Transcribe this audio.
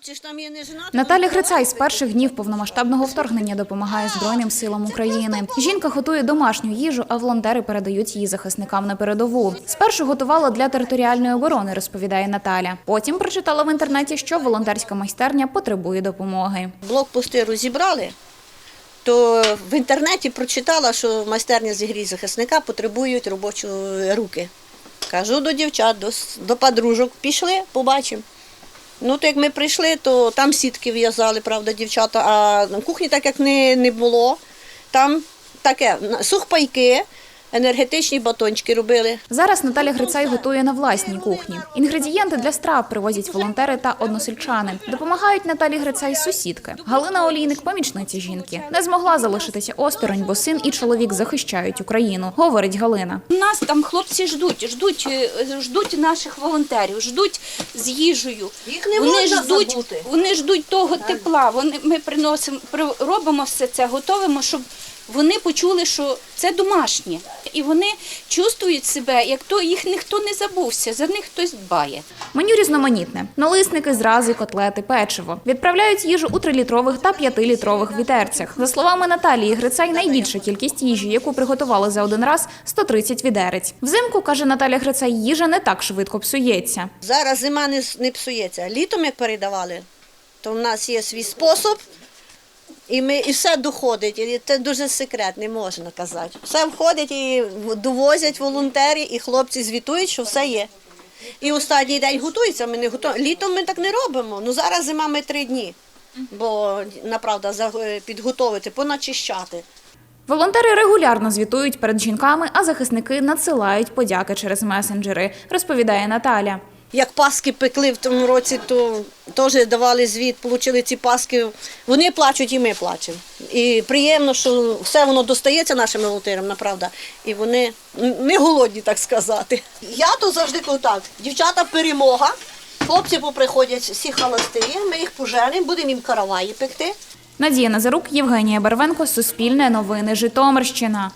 Чи ж там є не жена? Наталя Грицай з перших днів повномасштабного вторгнення допомагає Збройним силам України. Жінка готує домашню їжу, а волонтери передають її захисникам на передову. Спершу готувала для територіальної оборони, розповідає Наталя. Потім прочитала в інтернеті, що волонтерська майстерня потребує допомоги. Блокпости розібрали, то в інтернеті прочитала, що майстерня зігрій захисника потребують робочої руки. Кажу до дівчат, до, до подружок, пішли, побачимо. Ну, то як ми прийшли, то там сітки в'язали, правда, дівчата, а кухні так як не, не було. Там таке, сухпайки, енергетичні батончики робили. Зараз Наталя Грицай готує на власній кухні. Інгредієнти для страв привозять волонтери та односельчани. Допомагають Наталі Грицай сусідки. Галина Олійник, помічниця жінки, не змогла залишитися осторонь, бо син і чоловік захищають Україну, говорить Галина. Нас там хлопці ждуть, ждуть, е, ждуть наших волонтерів, ждуть з їжею. Їх не можна ждуть, забути. вони ждуть того тепла. Вони ми приносимо, при- робимо все це, готовимо, щоб вони почули, що це домашнє, і вони чувствують себе, як то їх ніхто не забувся, за них хтось дбає. Меню різноманітне: налисники, зрази, котлети, печиво. Відправляють їжу у трилітрових та п'ятилітрових відерцях. За словами Наталії Грицай, найбільша кількість їжі, яку приготували за один раз 130 відерець. Взимку каже Наталя Грицай, їжа не так швидко псується. Зараз зима не псується. Літом, як передавали, то в нас є свій спосіб, і, ми, і все доходить. І це дуже секрет, не можна казати. Все входить і довозять волонтери, і хлопці звітують, що все є. І останній день готується. Ми не готуємо. Літом ми так не робимо. Ну зараз зима ми три дні. Бо направда за- підготовити, поначищати. Волонтери регулярно звітують перед жінками, а захисники надсилають подяки через месенджери, розповідає Наталя. Як паски пекли в тому році, то теж давали звіт, отримали ці паски. Вони плачуть і ми плачемо. І приємно, що все воно достається нашим волонтерам, направда. І вони не голодні, так сказати. Я то завжди кажу так, дівчата перемога. Хлопці поприходять всі холості, ми їх поженимо, будемо їм караваї пекти. Надія Назарук, Євгенія Барвенко, Суспільне новини, Житомирщина.